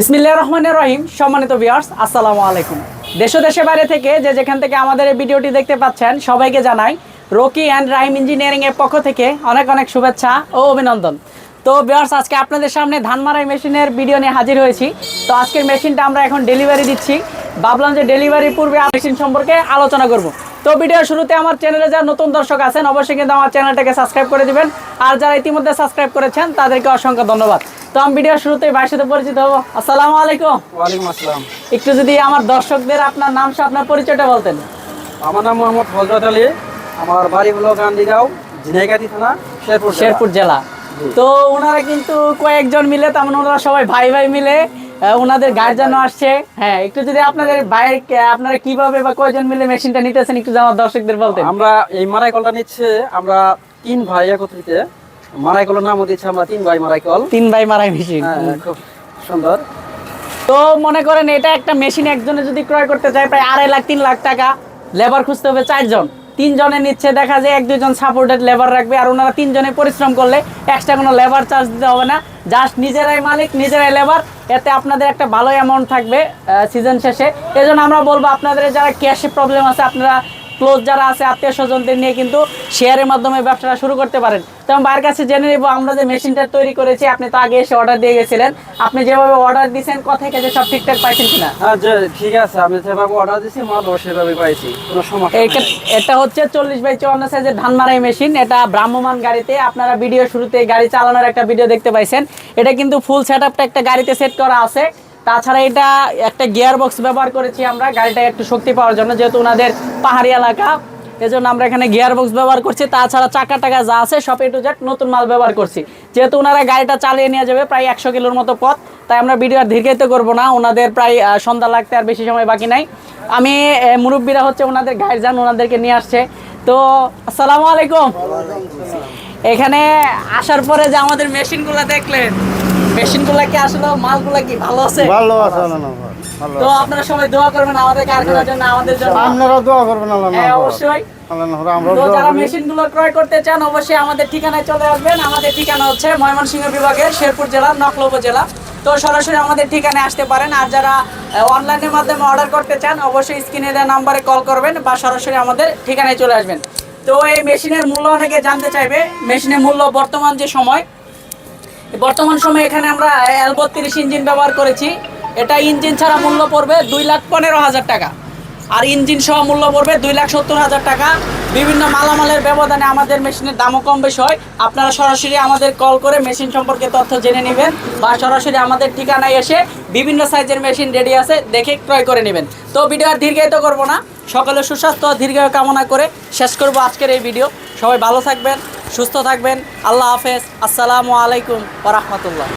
বিসমিল্লাহ রহমানের রহিম, সম্মানিত ভিউয়ার্স আসসালামু আলাইকুম। দেশ ও দেশের বাইরে থেকে যে যেখান থেকে আমাদের এই ভিডিওটি দেখতে পাচ্ছেন, সবাইকে জানাই রকি অ্যান্ড রাহিম ইঞ্জিনিয়ারিং এর পক্ষ থেকে অনেক অনেক শুভেচ্ছা ও অভিনন্দন। তো ভিউয়ার্স আজকে আপনাদের সামনে ধান মারাই মেশিনের ভিডিও নিয়ে হাজির হয়েছি। তো আজকের মেশিনটা আমরা এখন ডেলিভারি দিচ্ছি। ভাবলাম যে ডেলিভারির পূর্বে মেশিন সম্পর্কে আলোচনা করব। তো ভিডিও শুরুতে আমার চ্যানেলে যারা নতুন দর্শক আছেন, অবশ্যই কিন্তু আমার চ্যানেলটাকে সাবস্ক্রাইব করে দিবেন। আর যারা ইতিমধ্যে সাবস্ক্রাইব করেছেন, তাদেরকে অসংখ্য ধন্যবাদ। তো আমি ভিডিও শুরুতে ভাইয়ের সাথে পরিচিত হব। আসসালামু আলাইকুম। ওয়ালাইকুম আসসালাম। একটু যদি আমার দর্শকদের আপনার নাম সহ আপনার পরিচয়টা বলতেন। আমার নাম মোহাম্মদ হজরত আলী। আমার বাড়ি হলো গান্ধীগাঁও ঝিনাইগাতি থানা শেরপুর শেরপুর জেলা। তো ওনারা কিন্তু কয়েকজন মিলে তেমন ওনারা সবাই ভাই ভাই মিলে ওনাদের গার্জেনও আসছে। হ্যাঁ একটু যদি আপনাদের ভাইয়ের আপনারা কীভাবে বা কয়জন মিলে মেশিনটা নিতেছেন একটু আমার দর্শকদের বলতেন। আমরা এই মারাই কলটা নিচ্ছে আমরা তিন ভাই একত্রিতে। মারাইকলের নামও দিচ্ছে আমরা তিন ভাই মারাইকল তিন ভাই মারাই মেশিন। হ্যাঁ, খুব সুন্দর। তো মনে করেন এটা একটা মেশিন একজনে যদি ক্রয় করতে চায় প্রায় আড়াই লাখ তিন লাখ টাকা লেবার খুঁজতে হবে চারজন। তিনজনে নিচ্ছে দেখা যায় এক দুজন সাপোর্টেড লেবার রাখবে আর ওনারা তিনজনে পরিশ্রম করলে এক্সট্রা কোনো লেবার চার্জ দিতে হবে না। জাস্ট নিজেরাই মালিক নিজেরাই লেবার এতে আপনাদের একটা ভালো অ্যামাউন্ট থাকবে সিজন শেষে। এজন্য আমরা বলব আপনাদের যারা ক্যাশে প্রবলেম আছে আপনারা ক্লোজ যারা আছে আত্মীয় স্বজনদের নিয়ে কিন্তু শেয়ারের মাধ্যমে ব্যবসাটা শুরু করতে পারেন। তো বাইরের কাছে জেনে নেব আমরা যে মেশিনটা তৈরি করেছি আপনি তো আগে এসে অর্ডার দিয়ে গেছিলেন। আপনি যেভাবে অর্ডার দিয়েছেন কথায় কাজে সব ঠিকঠাক পাইছেন কিনা? হ্যাঁ ঠিক আছে আমি যেভাবে অর্ডার দিছি মালও সেভাবে পাইছি কোনো সমস্যা। এটা হচ্ছে চল্লিশ বাই চুয়ান্ন সাইজের ধান মারাই মেশিন এটা ভ্রাম্যমান গাড়িতে। আপনারা ভিডিও শুরুতে গাড়ি চালানোর একটা ভিডিও দেখতে পাইছেন। এটা কিন্তু ফুল সেট আপটা একটা গাড়িতে সেট করা আছে। তাছাড়া এটা একটা গিয়ার বক্স ব্যবহার করেছি আমরা গাড়িটা একটু শক্তি পাওয়ার জন্য যেহেতু ওনাদের পাহাড়ি এলাকা। এজন্য আমরা এখানে গিয়ার বক্স ব্যবহার করছি। তাছাড়া চাকা টাকা যা আছে সব এটু জেড নতুন মাল ব্যবহার করছি। যেহেতু ওনারা গাড়িটা চালিয়ে নিয়ে যাবে প্রায় একশো কিলোর মতো পথ, তাই আমরা ভিডিও আর দীর্ঘায়িত করব না। ওনাদের প্রায় সন্ধ্যা লাগতে আর বেশি সময় বাকি নাই। আমি মুরব্বীরা হচ্ছে ওনাদের গাইড যান, ওনাদেরকে নিয়ে আসছে। তো, আসসালামু আলাইকুম। এখানে আসার পরে যে আমাদের মেশিনগুলো দেখলেন মেশিনগুলো কি আসলে, মালগুলা কি ভালো আছে ভালো আছে। তো আপনারা সবাই দোয়া করবেন আমাদের কারখানার জন্য আমাদের জন্য। আপনারা দোয়া করবেন আল্লাহ হ্যাঁ অবশ্যই। আল্লাহ না আমরা তো দোয়া যারা করি। ক্রয় করতে চান অবশ্যই আমাদের ঠিকানায় চলে আসবেন। আমাদের ঠিকানা হচ্ছে ময়মনসিংহ বিভাগের শেরপুর জেলা নকল উপজেলা। তো সরাসরি আমাদের ঠিকানায় আসতে পারেন। আর যারা অনলাইনের মাধ্যমে অর্ডার করতে চান অবশ্যই স্ক্রিনে দেওয়া নাম্বারে কল করবেন বা সরাসরি আমাদের ঠিকানায় চলে আসবেন। তো এই মেশিনের মূল্য অনেকে জানতে চাইবে। মেশিনের মূল্য বর্তমান যে সময় বর্তমান সময়ে এখানে আমরা এল বত্রিশ ইঞ্জিন ব্যবহার করেছি। এটা ইঞ্জিন ছাড়া মূল্য পড়বে দুই লাখ পনেরো হাজার টাকা। আর ইঞ্জিন সহ মূল্য পড়বে দুই লাখ সত্তর হাজার টাকা। বিভিন্ন মালামালের ব্যবধানে আমাদের মেশিনের দামও কম বেশি হয়। আপনারা সরাসরি আমাদের কল করে মেশিন সম্পর্কে তথ্য জেনে নেবেন বা সরাসরি আমাদের ঠিকানায় এসে বিভিন্ন সাইজের মেশিন রেডি আছে দেখে ক্রয় করে নেবেন। তো ভিডিও আর দীর্ঘায়িত করব না। সকলে সুস্বাস্থ্য দীর্ঘায়ু কামনা করে শেষ করব আজকের এই ভিডিও। সবাই ভালো থাকবেন, সুস্থ থাকবেন। আল্লাহ হাফেজ। আসসালামু আলাইকুম ওরহমতুল্লাহ